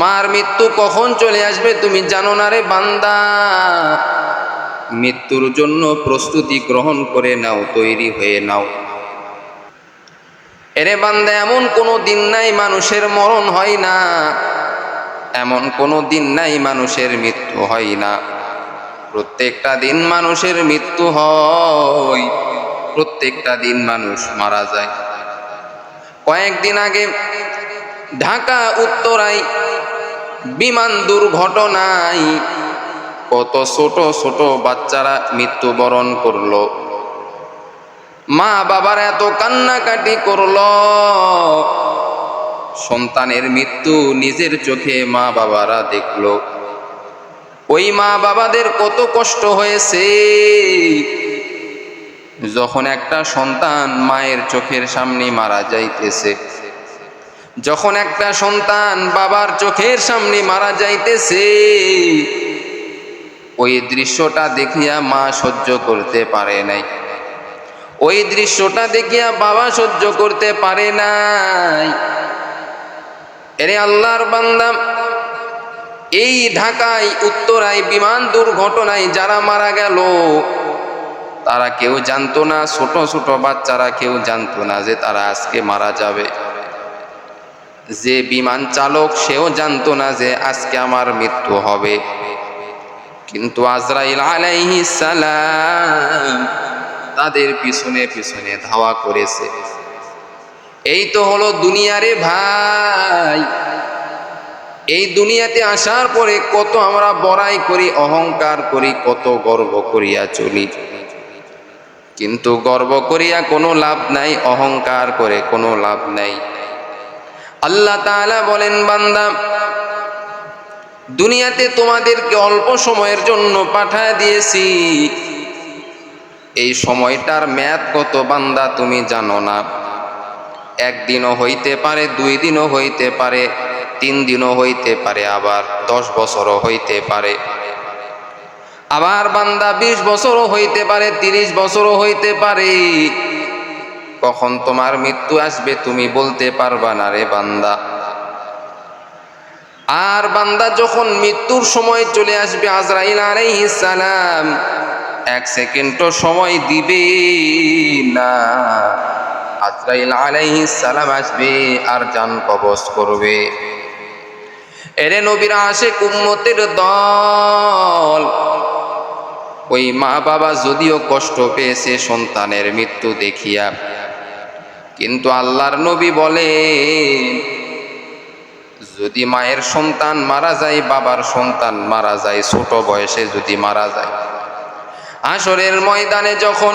তোমার মৃত্যু কখন চলে আসবে তুমি জানো না রে বান্দা? মৃত্যুর জন্য প্রস্তুতি গ্রহণ করে নাও, তৈরি হয়ে নাও। এরে বান্দা, এমন কোনো দিন নাই মানুষের মরণ হয় না। এমন কোনো দিন নাই মানুষের মৃত্যু হয় না। প্রত্যেকটা দিন মানুষের মৃত্যু হয়, প্রত্যেকটা দিন মানুষ মারা যায়। কয়েকদিন আগে ঢাকা উত্তরায় বিমান দুর্ঘটনায় কত ছোট ছোট বাচ্চারা মৃত্যুবরণ করল। মা বাবার এত কান্নাকাটি করল। সন্তানের মৃত্যু নিজের চোখে মা বাবারা দেখল। ওই মা বাবাদের কত কষ্ট হয়েছে। যখন একটা সন্তান মায়ের চোখের সামনে মারা যাইতেছে যখন একটা সন্তান বাবার চোখের সামনে মারা যাইতেছে, ওই দৃশ্যটা দেখিয়া মা সহ্য করতে পারে নাই। ওই দৃশ্যটা দেখিয়া বাবা সহ্য করতে পারে নাই। এরে আল্লাহর বান্দা, এই ঢাকায়, উত্তরায় বিমান দুর্ঘটনায় যারা মারা গেল, তারা কেউ জানতো না, ছোট ছোট বাচ্চারা কেউ জানতো না যে তারা আজকে মারা যাবে। যে বিমান চালক, সেও জানতো না যে আজকে আমার মৃত্যু হবে। কিন্তু আজরাইল সালাম তাদের পিছনে পিছনে ধাওয়া করেছে। এই তো হলো দুনিয়ারে ভাই। এই দুনিয়াতে আসার পরে কত আমরা বড়াই করি, অহংকার করি, কত গর্ব করিয়া চলি। কিন্তু গর্ব করিয়া কোনো লাভ নাই, অহংকার করে কোনো লাভ নাই। আল্লাহ তাআলা বলেন, বান্দা, দুনিয়াতে তোমাদেরকে অল্প সময়ের জন্য পাঠায় দিয়েছি। এই সময়টার ম্যাদ কত, বান্দা, তুমি জানো না। একদিনও হইতে পারে, দুই দিনও হইতে পারে, তিন দিনও হইতে পারে, আবার দশ বছরও হইতে পারে। আবার বান্দা, বিশ বছরও হইতে পারে, তিরিশ বছরও হইতে পারে। কখন তোমার মৃত্যু আসবে তুমি বলতে পারবা না রে বান্দা। আর বান্দা যখন মৃত্যুর সময় চলে আসবে আজরাইল আলাইহিস সালাম, এক সেকেন্ডও সময় দিবে না। আজরাইল আলাইহিস সালাম আসবে আর জান কবজ করবে। এরে নবীরা আসে কুম্মতের দল, ওই মা বাবা যদিও কষ্ট পেয়েছে সন্তানের মৃত্যু দেখিয়া কিন্তু আল্লাহর নবী বলে, যদি মায়ের সন্তান মারা যায়, বাবার সন্তান মারা যায়, ছোট বয়সে যদি মারা যায়। আসরের ময়দানে যখন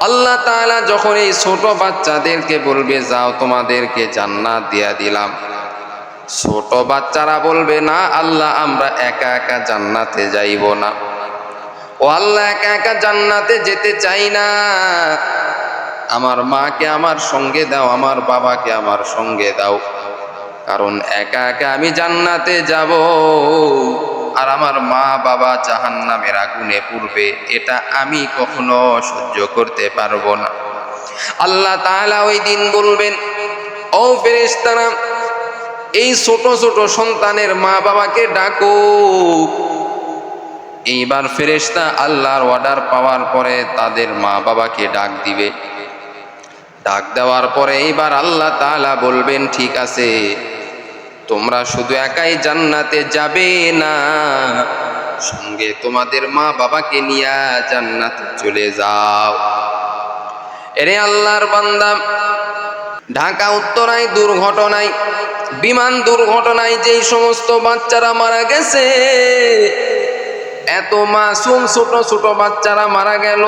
আল্লাহ তাআলা যখন এই ছোট বাচ্চাদেরকে বলবে, যাও তোমাদেরকে জান্নাত দিয়া দিলাম। ছোট বাচ্চারা বলবে, না, আল্লাহ, আমরা একা একা জান্নাতে যাইব না। ও আল্লাহ, একা একা জান্নাতে যেতে চাই না। আমার মাকে আমার সঙ্গে দাও, আমার বাবাকে আমার সঙ্গে দাও। কারণ একা একা আমি জান্নাতে যাব, আর আমার মা বাবা জাহান নামের আগুনে পূর্বে এটা আমি কখনো সহ্য করতে পারব না। আল্লাহ তাআলা ওই দিন বলবেন, ও ফেরেশতারা, এই ছোট ছোট সন্তানের মা বাবাকে ডাকো। এইবার ফেরেশতা আল্লাহর অর্ডার পাওয়ার পরে তাদের মা বাবাকে ডাক দিবে। ডাক দেওয়ার পরে এইবার আল্লাহ তালা বলবেন, ঠিক আছে, তোমরা শুধু একাই জান্নাতে যাবে না, সঙ্গে তোমাদের মা বাবাকে নিয়ে জান্নাতে চলে যাও। এরে আল্লাহর বান্দা, ঢাকা উত্তরায় দুর্ঘটনায়, বিমান দুর্ঘটনায় যেই সমস্ত বাচ্চারা মারা গেছে, এত মাসুম ছোট ছোট বাচ্চারা মারা গেল।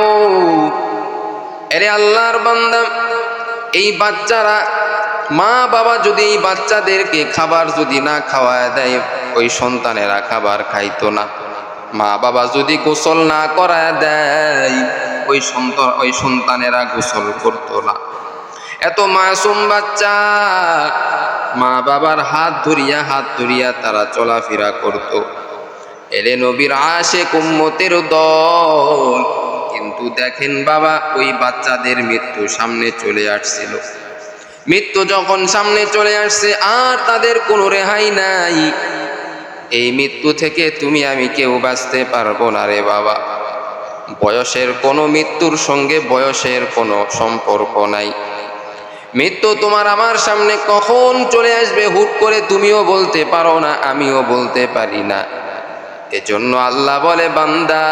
এরে আল্লাহর বান্দা এই বাচ্চারা, মা বাবা যদি এই বাচ্চাদেরকে খাবার যদি না খাওয়ায় দেয়, ওই সন্তানেরা খাবার খাইতো না। মা বাবা যদি গোসল না করায় দেয়, ওই সন্তান ওই সন্তানেরা গোসল করতো না। এত মাসুম বাচ্চা, মা বাবার হাত ধরিয়া হাত ধরিয়া তারা চলাফেরা করত। এলে নবীর আশে কুম্মতের দল দেখেন বাবা, ওই বাচ্চাদের মৃত্যু সামনে চলে আসছিল। মৃত্যু যখন সামনে চলে আসছে, আর তাদের কোনো রেহাই নাই। এই মৃত্যু থেকে তুমি, আমি কেউ বাঁচতে পারব না রে বাবা। বয়সের কোনো মৃত্যুর সঙ্গে বয়সের কোনো সম্পর্ক নাই। মৃত্যু তোমার আমার সামনে কখন চলে আসবে, হুট করে তুমিও বলতে পারো না, আমিও বলতে পারি না। এজন্য আল্লাহ বলে, বান্দা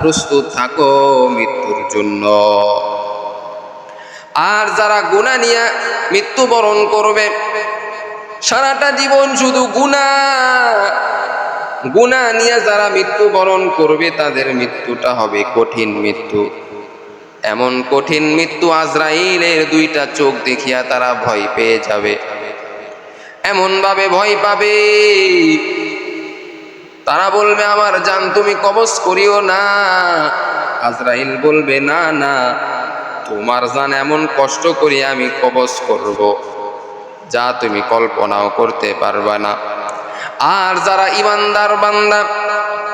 প্রস্তুত থাকো মৃত্যুর জন্য। আর যারা গুণা নিয়ে মৃত্যুবরণ করবে, সারাটা জীবন শুধু গুণা গুণা নিয়ে যারা মৃত্যুবরণ করবে, তাদের মৃত্যুটা হবে কঠিন মৃত্যু। এমন কঠিন মৃত্যু আজরাইলের দুইটা চোখ দেখিয়া তারা ভয় পেয়ে যাবে। এমন ভাবে ভয় পাবে তারা বলবে, আমার জান তুমি কবজ করিও না। আজরাইল বলবে, না না, তোমার জান এমন কষ্ট করি আমি কবজ করব, যা তুমি কল্পনাও করতে পারবে না। আর যারা ইমানদার বান্দা,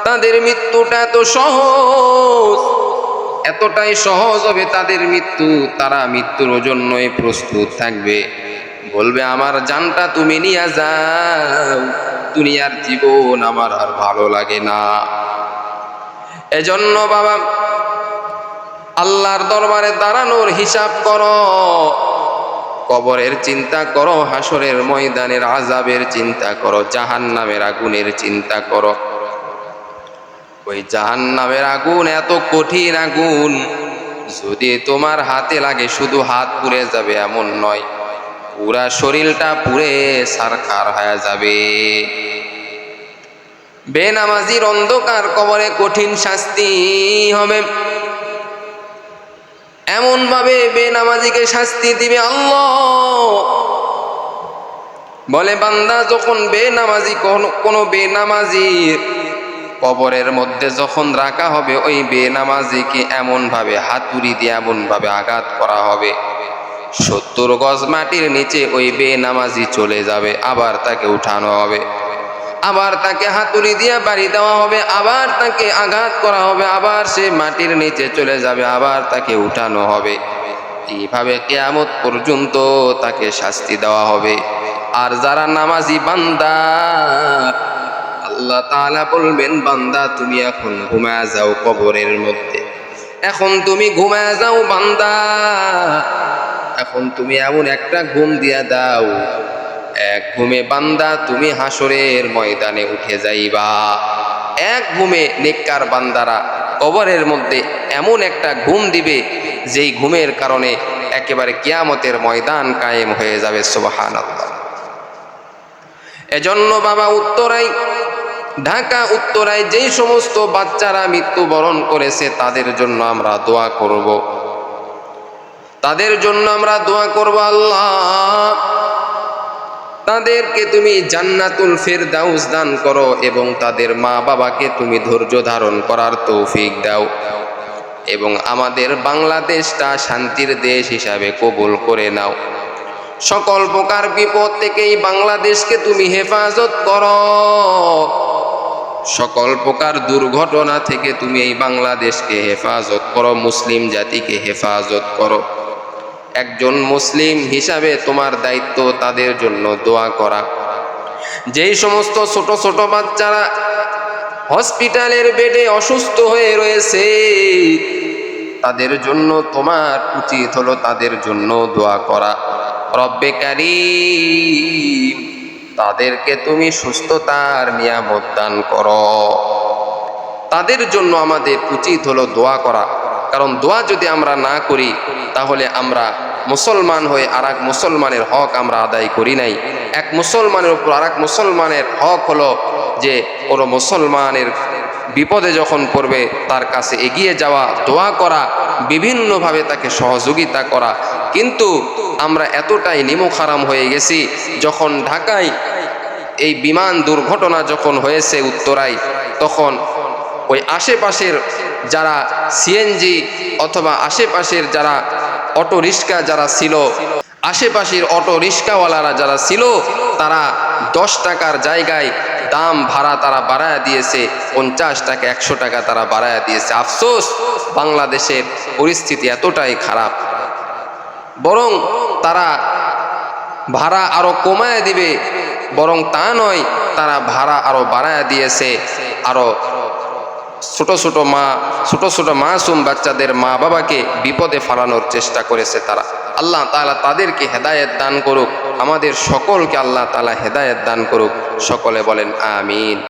তাদের মৃত্যুটা এত সহজ, এতটাই সহজ হবে তাদের মৃত্যু, তারা মৃত্যুর জন্যই প্রস্তুত থাকবে। বলবে, আমার জানটা তুমি নিয়ে যাও। দুনিয়ার জীবন আমার আর ভালো লাগে না। এজন্য বাবা, আল্লাহর দরবারে দাঁড়ানোর হিসাব করো। কবরের চিন্তা করো হাসরের ময়দানের আজাবের চিন্তা করো জাহান নামের আগুনের চিন্তা করো। ওই জাহান নামের আগুন এত কঠিন আগুন, যদি তোমার হাতে লাগে শুধু হাত পুড়ে যাবে এমন নয়, পুরা শরীরটা পুড়ে সারখার হয়ে যাবে। বেনামাজির অন্ধকার কবরে কঠিন শাস্তি হবে। এমন ভাবে বেনামাজিকে শাস্তি দিবে আল্লাহ। বলে, বান্দা, যখন বেনামাজি কোনো বেনামাজির কবরের মধ্যে যখন রাখা হবে, ওই বেনামাজিকে এমনভাবে হাতুড়ি দিয়ে এমনভাবে আঘাত করা হবে। সত্তর গজ মাটির নিচে ওই বেনামাজি চলে যাবে, আবার তাকে উঠানো হবে। আবার তাকে হাতুড়ি দিয়ে বাড়ি দেওয়া হবে, আবার তাকে আঘাত করা হবে, আবার সে মাটির নিচে চলে যাবে, আবার তাকে উঠানো হবে। এইভাবে কেয়ামত পর্যন্ত তাকে শাস্তি দেওয়া হবে। আর যারা নামাজি বান্দা, আল্লাহ তাআলা বলবেন, বান্দা, তুমি এখন ঘুমায় যাও কবরের মধ্যে। এখন তুমি ঘুমায় যাও বান্দা। এখন তুমি এমন একটা ঘুম দিয়া দাও এক ঘুমে বান্দা, তুমি হাসরের ময়দানে উঠে যাইবা। এক ঘুমে নেককার বান্দারা কবরের মধ্যে এমন একটা ঘুম দিবে, যেই ঘুমের কারণে একেবারে কিয়ামতের ময়দান কায়েম হয়ে যাবে সুবাহান এজন্য বাবা উত্তরাই, ঢাকা উত্তরায় যেই সমস্ত বাচ্চারা মৃত্যুবরণ করেছে, তাদের জন্য আমরা দোয়া করব। তাদের জন্য আমরা দোয়া করব, আল্লাহ। তাদেরকে তুমি জান্নাতুল ফেরদাউস দান করো এবং তাদের মা বাবাকে তুমি ধৈর্য ধারণ করার তৌফিক দাও। এবং আমাদের বাংলাদেশটা শান্তির দেশ হিসাবে কবুল করে নাও। সকল প্রকার বিপদ থেকেই বাংলাদেশকে তুমি হেফাজত করো। সকল প্রকার দুর্ঘটনা থেকে তুমি এই বাংলাদেশকে হেফাজত করো, মুসলিম জাতিকে হেফাজত করো। একজন মুসলিম হিসাবে তোমার দায়িত্ব তাদের জন্য দোয়া করা। যেই সমস্ত ছোট ছোট বাচ্চারা হসপিটালের বেডে অসুস্থ হয়ে রয়েছে, তাদের জন্য তোমার উচিত হলো তাদের জন্য দোয়া করা। রব্বে তাদেরকে তুমি সুস্থতার নিয়ামত দান করো। তাদের জন্য আমাদের উচিত হলো দোয়া করা। কারণ দোয়া যদি আমরা না করি, তাহলে আমরা মুসলমান হয়ে আর এক মুসলমানের হক আমরা আদায় করি নাই। এক মুসলমানের উপর আর এক মুসলমানের হক হলো যে, কোনো মুসলমানের বিপদে যখন পড়বে, তার কাছে এগিয়ে যাওয়া, দোয়া করা, বিভিন্নভাবে তাকে সহযোগিতা করা। কিন্তু আমরা এতটাই নিমখারাম হয়ে গেছি, যখন ঢাকায় এই বিমান দুর্ঘটনা যখন হয়েছে উত্তরায়, তখন ওই আশেপাশের যারা সিএনজি অথবা আশেপাশের যারা অটো রিক্সা যারা ছিল, আশেপাশের অটো রিক্সাওয়ালারা যারা ছিল, তারা দশ টাকার জায়গায় দাম ভাড়া তারা বাড়ায় দিয়েছে, পঞ্চাশ টাকা, একশো টাকা তারা বাড়ায় দিয়েছে। আফসোস, বাংলাদেশের পরিস্থিতি এতটাই খারাপ। বরং তারা ভাড়া আরও কমায় দিবে, বরং তা নয়, তারা ভাড়া আরও বাড়ায় দিয়েছে, আরও ছোট ছোট মা, ছোট ছোট মাসুম বাচ্চাদের মা বাবাকে বিপদে ফালানোর চেষ্টা করেছে তারা। আল্লাহ তালা তাদেরকে হেদায়েত দান করুক। আমাদের সকলকে আল্লাহ তালা হেদায়েত দান করুক। সকলে বলেন, আমিন।